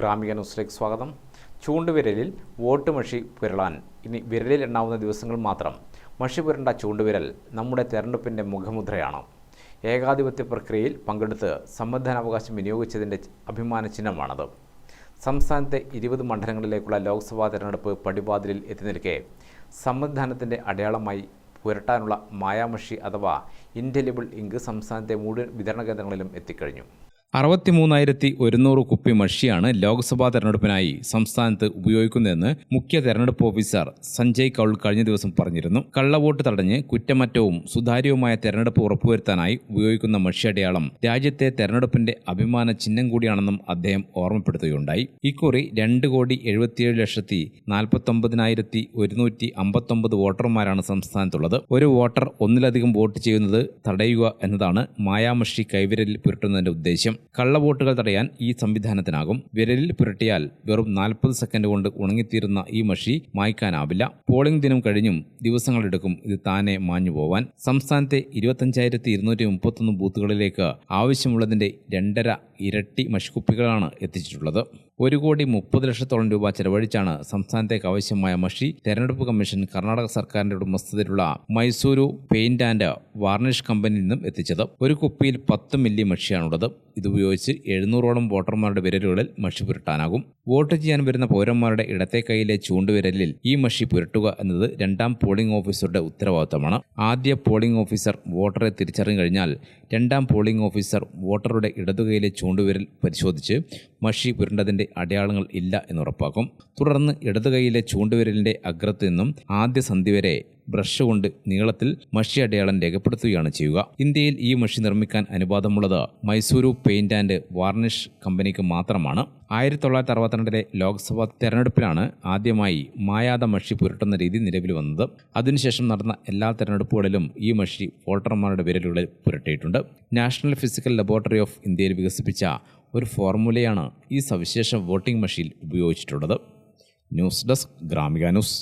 ഗ്രാമിക ന്യൂസിലേക്ക് സ്വാഗതം. ചൂണ്ടുവിരലിൽ വോട്ട് മഷി പുരളാൻ. ഇനി വിരലിൽ എണ്ണാവുന്ന ദിവസങ്ങൾ മാത്രം. മഷി പുരണ്ട ചൂണ്ടുവിരൽ നമ്മുടെ തെരഞ്ഞെടുപ്പിന്റെ മുഖമുദ്രയാണ്. ഏകാധിപത്യ പ്രക്രിയയിൽ പങ്കെടുത്ത് സമ്മതിദാനാവകാശം വിനിയോഗിച്ചതിന്റെ അഭിമാന ചിഹ്നമാണത്. സംസ്ഥാനത്തെ ഇരുപത് മണ്ഡലങ്ങളിലേക്കുള്ള ലോക്സഭാ തെരഞ്ഞെടുപ്പ് പടിവാതിലിൽ എത്തി നിൽക്കെ സമ്മതിദാനത്തിന്റെ അടയാളമായി പുരട്ടാനുള്ള മായാമഷി അഥവാ ഇൻഡെലിബിൾ ഇങ്ക് സംസ്ഥാനത്തെ മുഴുവൻ വിതരണ കേന്ദ്രങ്ങളിലും എത്തിക്കഴിഞ്ഞു. അറുപത്തിമൂന്നായിരത്തി ഒരുന്നൂറ് കുപ്പി മഷിയാണ് ലോക്സഭാ തെരഞ്ഞെടുപ്പിനായി സംസ്ഥാനത്ത് ഉപയോഗിക്കുന്നതെന്ന് മുഖ്യ തെരഞ്ഞെടുപ്പ് ഓഫീസർ സഞ്ജയ് കൗൾ കഴിഞ്ഞ ദിവസം പറഞ്ഞിരുന്നു. കള്ളവോട്ട് തടഞ്ഞ് കുറ്റമറ്റവും സുതാര്യവുമായ തെരഞ്ഞെടുപ്പ് ഉറപ്പുവരുത്താനായി ഉപയോഗിക്കുന്ന മഷിയടയാളം രാജ്യത്തെ തെരഞ്ഞെടുപ്പിന്റെ അഭിമാന ചിഹ്നം കൂടിയാണെന്നും അദ്ദേഹം ഓർമ്മപ്പെടുത്തുകയുണ്ടായി. ഇക്കുറി രണ്ട് കോടി എഴുപത്തിയേഴ് ലക്ഷത്തി നാൽപ്പത്തൊമ്പതിനായിരത്തി ഒരുന്നൂറ്റി അമ്പത്തൊമ്പത് വോട്ടർമാരാണ് സംസ്ഥാനത്തുള്ളത്. ഒരു വോട്ടർ ഒന്നിലധികം വോട്ട് ചെയ്യുന്നത് തടയുക എന്നതാണ് മായാമഷി കൈവിരലിൽ പുരട്ടുന്നതിന്റെ ഉദ്ദേശം കള്ളവോട്ടുകൾ തടയാൻ ഈ സംവിധാനത്തിനാകും. വിരലിൽ പുരട്ടിയാൽ വെറും നാൽപ്പത് സെക്കൻഡ് കൊണ്ട് ഉണങ്ങിത്തീരുന്ന ഈ മഷി മായ്ക്കാനാവില്ല. പോളിംഗ് ദിനം കഴിഞ്ഞും ദിവസങ്ങളെടുക്കും ഇത് താനെ മാഞ്ഞു പോവാൻ. സംസ്ഥാനത്തെ ഇരുപത്തഞ്ചായിരത്തി ഇരുന്നൂറ്റി മുപ്പത്തൊന്ന് ബൂത്തുകളിലേക്ക് ആവശ്യമുള്ളതിന്റെ രണ്ടര ഇരട്ടി മഷിക്കുപ്പികളാണ് എത്തിച്ചിട്ടുള്ളത്. ഒരു കോടി മുപ്പത് ലക്ഷത്തോളം രൂപ ചെലവഴിച്ചാണ് സംസ്ഥാനത്തേക്ക് ആവശ്യമായ മഷി തെരഞ്ഞെടുപ്പ് കമ്മീഷൻ കർണാടക സർക്കാരിന്റെ ഉടമസ്ഥതയിലുള്ള മൈസൂരു പെയിന്റ് ആൻഡ് വാർണിഷ് കമ്പനിയിൽ നിന്നും എത്തിച്ചത്. ഒരു കുപ്പിയിൽ പത്ത് മില്ലി മഷിയാണുള്ളത്. ഇതുപയോഗിച്ച് എഴുന്നൂറോളം വോട്ടർമാരുടെ വിരലുകളിൽ മഷി പുരട്ടാനാകും. വോട്ട് ചെയ്യാൻ വരുന്ന പൗരന്മാരുടെ ഇടത്തെ കൈയിലെ ചൂണ്ടുവിരലിൽ ഈ മഷി പുരട്ടുക എന്നത് രണ്ടാം പോളിംഗ് ഓഫീസറുടെ ഉത്തരവാദിത്തമാണ്. ആദ്യ പോളിംഗ് ഓഫീസർ വോട്ടറെ തിരിച്ചറിഞ്ഞു കഴിഞ്ഞാൽ രണ്ടാം പോളിംഗ് ഓഫീസർ വോട്ടറുടെ ഇടതുകൈയിലെ ചൂണ്ടുവിരൽ പരിശോധിച്ച് മഷി പുരണ്ടതിന്റെ അടയാളങ്ങൾ ഇല്ല എന്ന് ഉറപ്പാക്കും. തുടർന്ന് ഇടതുകൈയിലെ ചൂണ്ടുവിരലിന്റെ അഗ്രത്തു നിന്നും ആദ്യ സന്ധി വരെ ബ്രഷ് കൊണ്ട് നീളത്തിൽ മഷി അടയാളം രേഖപ്പെടുത്തുകയാണ് ചെയ്യുക. ഇന്ത്യയിൽ ഈ മഷി നിർമ്മിക്കാൻ അനുവാദമുള്ളത് മൈസൂരു പെയിന്റ് ആൻഡ് വാർണിഷ് കമ്പനിക്ക് മാത്രമാണ്. ആയിരത്തി തൊള്ളായിരത്തി അറുപത്തിരണ്ടിലെ ലോക്സഭാ തെരഞ്ഞെടുപ്പിലാണ് ആദ്യമായി മായാത മഷി പുരട്ടുന്ന രീതി നിലവിൽ വന്നത്. അതിനുശേഷം നടന്ന എല്ലാ തെരഞ്ഞെടുപ്പുകളിലും ഈ മഷി വോട്ടർമാരുടെ വിരലുകളിൽ പുരട്ടിയിട്ടുണ്ട്. നാഷണൽ ഫിസിക്കൽ ലബോറട്ടറി ഓഫ് ഇന്ത്യയിൽ വികസിപ്പിച്ച ഒരു ഫോർമുലയാണ് ഈ സവിശേഷ വോട്ടിംഗ് മെഷീൻ ഉപയോഗിച്ചിട്ടുള്ളത്. News desk Gramika news.